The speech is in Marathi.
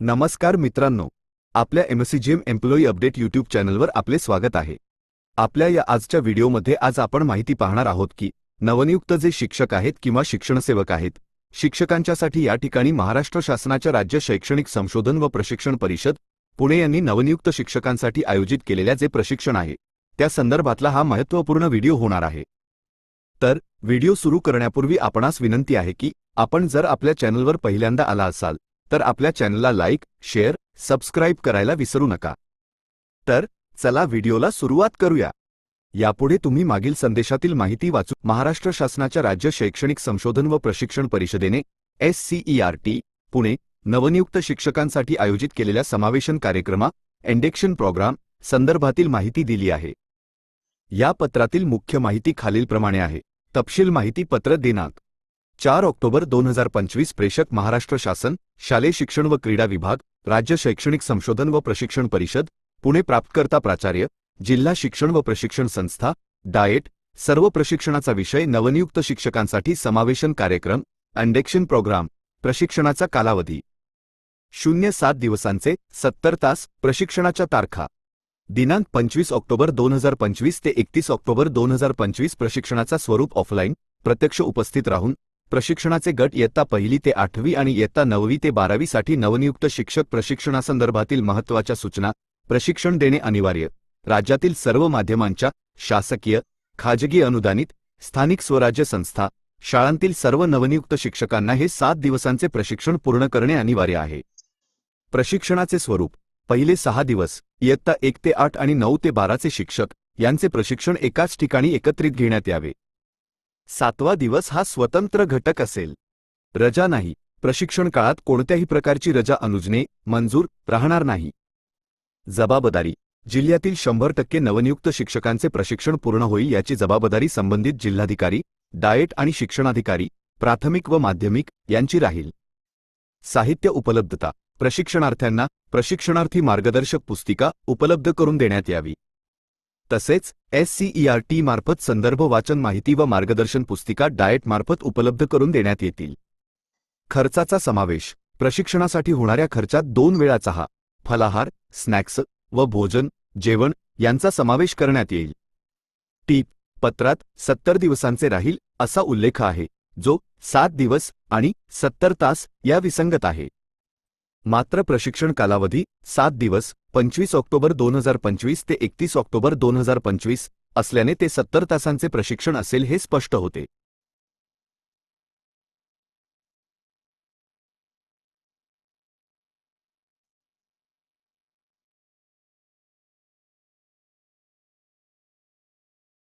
नमस्कार मित्रांनो. आपल्या एमसीजीएम एम्प्लॉई अपडेट यूट्यूब चॅनलवर आपले स्वागत आहे. आपल्या या आजच्या व्हिडिओमध्ये आज आपण माहिती पाहणार आहोत की नवनियुक्त जे शिक्षक आहेत किंवा शिक्षणसेवक आहेत शिक्षकांच्यासाठी या ठिकाणी महाराष्ट्र शासनाच्या राज्य शैक्षणिक संशोधन व प्रशिक्षण परिषद पुणे यांनी नवनियुक्त शिक्षकांसाठी आयोजित केलेल्या जे प्रशिक्षण आहे त्या संदर्भातला हा महत्त्वपूर्ण व्हिडिओ होणार आहे. तर व्हिडिओ सुरू करण्यापूर्वी आपणास विनंती आहे की आपण जर आपल्या चॅनलवर पहिल्यांदा आला असाल तर आपल्या चॅनलला लाईक शेअर सबस्क्राईब करायला विसरू नका. तर चला व्हिडिओला सुरुवात करूया. यापुढे तुम्ही मागील संदेशातील माहिती वाचू महाराष्ट्र शासनाच्या राज्य शैक्षणिक संशोधन व प्रशिक्षण परिषदेने एस टी पुणे नवनियुक्त शिक्षकांसाठी आयोजित केलेल्या समावेशन कार्यक्रमा एंडेक्शन प्रोग्राम संदर्भातील माहिती दिली आहे. या पत्रातील मुख्य माहिती खालीलप्रमाणे आहे. तपशील माहिती पत्र दिनांक चार ऑक्टोबर दोन हजार पंचवीस प्रेषक महाराष्ट्र शासन शालेय शिक्षण व क्रीडा विभाग राज्य शैक्षणिक संशोधन व प्रशिक्षण परिषद पुणे प्राप्तकर्ता प्राचार्य जिल्हा शिक्षण व प्रशिक्षण संस्था डाएट सर्व प्रशिक्षणाचा विषय नवनियुक्त शिक्षकांसाठी समावेशन कार्यक्रम अंडेक्शन प्रोग्राम प्रशिक्षणाचा कालावधी. शून्य सात दिवसांचे सत्तर तास प्रशिक्षणाच्या तारखा. दिनांक पंचवीस ऑक्टोबर दोन हजार पंचवीस ते एकतीस ऑक्टोबर दोन हजार पंचवीस प्रशिक्षणाचा स्वरूप ऑफलाईन प्रत्यक्ष उपस्थित राहून प्रशिक्षणाचे गट इयत्ता पहिली ते आठवी आणि इयत्ता नववी ते बारावीसाठी नवनियुक्त शिक्षक प्रशिक्षणासंदर्भातील महत्त्वाच्या सूचना प्रशिक्षण देणे अनिवार्य. राज्यातील सर्व माध्यमांच्या शासकीय खाजगी अनुदानित स्थानिक स्वराज्य संस्था शाळांतील सर्व नवनियुक्त शिक्षकांना हे सात दिवसांचे प्रशिक्षण पूर्ण करणे अनिवार्य आहे. प्रशिक्षणाचे स्वरूप पहिले सहा दिवस इयत्ता एक ते आठ आणि नऊ ते बाराचे शिक्षक यांचे प्रशिक्षण एकाच ठिकाणी एकत्रित घेण्यात यावे. सातवा दिवस हा स्वतंत्र घटक असेल. रजा नाही. प्रशिक्षण काळात कोणत्याही प्रकारची रजा अनुजने मंजूर राहणार नाही. जबाबदारी. जिल्ह्यातील शंभर टक्के नवनियुक्त शिक्षकांचे प्रशिक्षण पूर्ण होईल याची जबाबदारी संबंधित जिल्हाधिकारी डाएट आणि शिक्षणाधिकारी प्राथमिक व माध्यमिक यांची राहील. साहित्य उपलब्धता. प्रशिक्षणार्थ्यांना प्रशिक्षणार्थी मार्गदर्शक पुस्तिका उपलब्ध करून देण्यात यावी. तसेच एससीईआरटी मार्फत संदर्भ वाचन माहिती व मार्गदर्शन पुस्तिका डाएट मार्फत उपलब्ध करून देण्यात येतील. खर्चाचा समावेश. प्रशिक्षणासाठी होणाऱ्या खर्चात दोन वेळा चहा फलाहार स्नॅक्स व भोजन जेवण यांचा समावेश करण्यात येईल. टीप. पत्रात सत्तर दिवसांचे राहील असा उल्लेख आहे जो सात दिवस आणि सत्तर तास या विसंगत आहे. मात्र प्रशिक्षण कालावधी सात दिवस पंचवीस ऑक्टोबर दोन हजार पंचवीस ते एकतीस ऑक्टोबर दोन हजार पंचवीस असल्याने ते सत्तर तासांचे प्रशिक्षण असेल हे स्पष्ट होते.